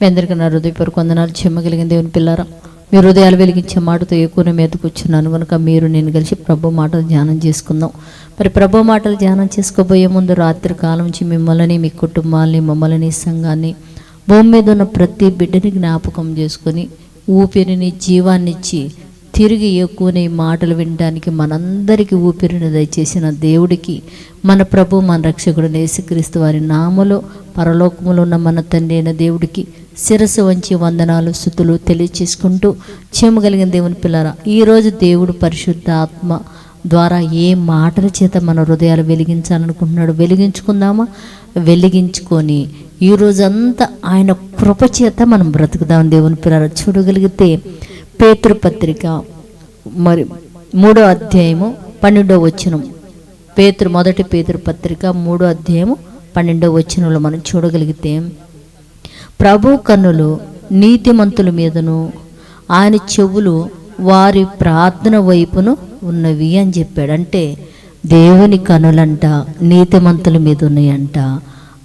మీ అందరికీ నా హృదయపూర్వక వందనాలు. చెమ్మగలిగిన దేవుని పిల్లారా మీ హృదయాలు వెలిగించే మాటతో ఎక్కువ మీదకు వచ్చినాను కనుక మీరు నేను కలిసి ప్రభు మాటలు ధ్యానం చేసుకుందాం. మరి ప్రభు మాటలు ధ్యానం చేసుకోబోయే ముందు రాత్రి కాలం నుంచి మిమ్మల్ని మీ కుటుంబాలని మమ్మల్ని సంఘాన్ని భూమి మీద ఉన్న ప్రతి బిడ్డని జ్ఞాపకం చేసుకొని ఊపిరిని జీవాన్నిచ్చి తిరిగి ఎక్కువనే మాటలు వినడానికి మనందరికీ ఊపిరిని దయచేసిన దేవుడికి మన ప్రభు మన రక్షకుడు నేసుక్రీస్తు వారి నామలో పరలోకములో ఉన్న మన తండ్రి అయిన దేవుడికి శిరస్సు వంచి వందనాలు స్థుతులు తెలియచేసుకుంటూ చేయగలిగిన దేవుని పిల్లరా ఈరోజు దేవుడు పరిశుద్ధ ఆత్మ ద్వారా ఏ మాటల చేత మన హృదయాలు వెలిగించాలనుకుంటున్నాడు వెలిగించుకుందామా? వెలిగించుకొని ఈ రోజంతా ఆయన కృప చేత మనం బ్రతుకుదాం దేవుని పిల్లర చూడగలిగితే పేతృపత్రిక మరి మూడో అధ్యాయము పన్నెండో వచనం. పేతృ మొదటి పేతృపత్రిక మూడో అధ్యాయము పన్నెండో వచనంలో మనం చూడగలిగితే ప్రభు కన్నులు నీతిమంతుల మీదను ఆయన చెవులు వారి ప్రార్థన వైపును ఉన్నవి అని చెప్పాడు. అంటే దేవుని కనులంట నీతిమంతుల మీద ఉన్నాయంట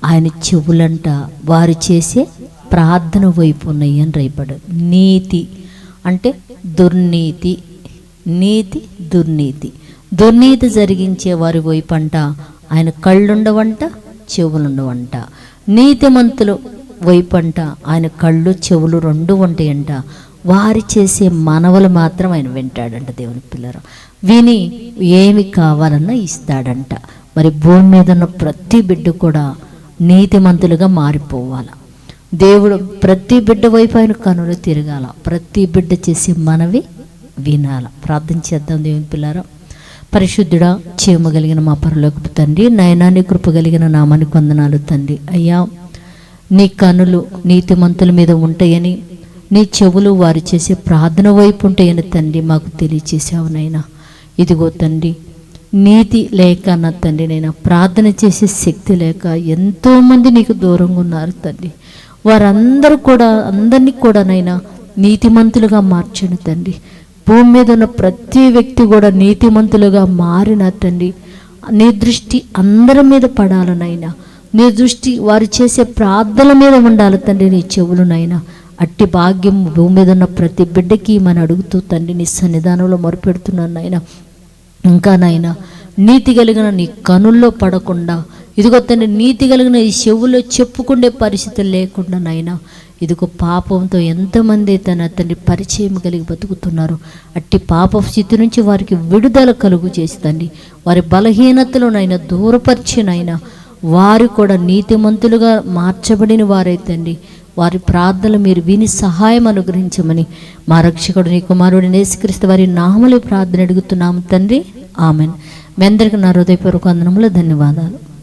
ఆయన చెవులంట వారు చేసే ప్రార్థన వైపు ఉన్నాయి అని రేపడు నీతి అంటే దుర్నీతి. నీతి దుర్నీతి. దుర్నీతి జరిగించే వారి వైపు అంట ఆయన కళ్ళుండవంట చెవులుండవంట. నీతిమంతులు వైపు అంట ఆయన కళ్ళు చెవులు రెండు ఉంటాయంట. వారి చేసే మనవలు మాత్రం ఆయన వింటాడంట దేవుని పిల్లరు విని ఏమి కావాలన్నా ఇస్తాడంట. మరి భూమి మీద ఉన్న ప్రతి బిడ్డ కూడా నీతిమంతులుగా మారిపోవాలి? దేవుడు ప్రతి బిడ్డ వైపు ఆయన కనులు తిరగాల. ప్రతి బిడ్డ చేసే మనవి వినాల. ప్రార్థన చేద్దాం దేవుని పిల్లారా. పరిశుద్ధుడా చేయమగలిగిన కలిగిన మా పరలోకపు తండ్రి నయనాన్ని కృప కలిగిన నామానికి వందనాలు తండ్రి. అయ్యా నీ కనులు నీతిమంతుల మీద ఉంటాయని నీ చెవులు వారు చేసే ప్రార్థన వైపు ఉంటాయని తండ్రి మాకు తెలియచేసావు నైనా ఇదిగో తండ్రి నీతి లేక నా తండ్రి నైనా ప్రార్థన చేసే శక్తి లేక ఎంతోమంది నీకు దూరంగా ఉన్నారు తండ్రి. వారందరూ కూడా అందరినీ కూడా నైనా నీతిమంతులుగా మార్చండి తండ్రి. భూమి మీద ఉన్న ప్రతి వ్యక్తి కూడా నీతిమంతులుగా మారిన తండ్రి. నీ దృష్టి అందరి మీద పడాలనైనా నీ దృష్టి వారు చేసే ప్రార్థన మీద ఉండాలి తండ్రి నీ చెవులునైనా అట్టి భాగ్యం భూమి మీద ఉన్న ప్రతి బిడ్డకి మన అడుగుతూ తండ్రి నీ సన్నిధానంలో మొరపెడుతున్నాను నాయన ఇంకా నాయన నీతి కలిగిన నీ కనుల్లో పడకుండా ఇదిగో తండ్రి నీతి కలిగిన ఈ చెవులో చెప్పుకునే పరిస్థితి లేకుండా నైనా ఇదిగో పాపంతో ఎంతమంది తన తండ్రి పరిచయం కలిగి బతుకుతున్నారు. అట్టి పాప స్థితి నుంచి వారికి విడుదల కలుగు చేసి వారి బలహీనతలోనైనా దూరపరిచినైనా వారు కూడా నీతిమంతులుగా మార్చబడిన వారైతండి వారి ప్రార్థనలు మీరు విని సహాయం అనుగ్రహించమని మా రక్షకుడు నీ కుమారుడు నేసుక్రీస్తు వారి నామలే ప్రార్థన అడుగుతున్నాము తండ్రి. ఆమెన్. మీ అందరికీ నా హృదయపూర్వక అందనములు ధన్యవాదాలు.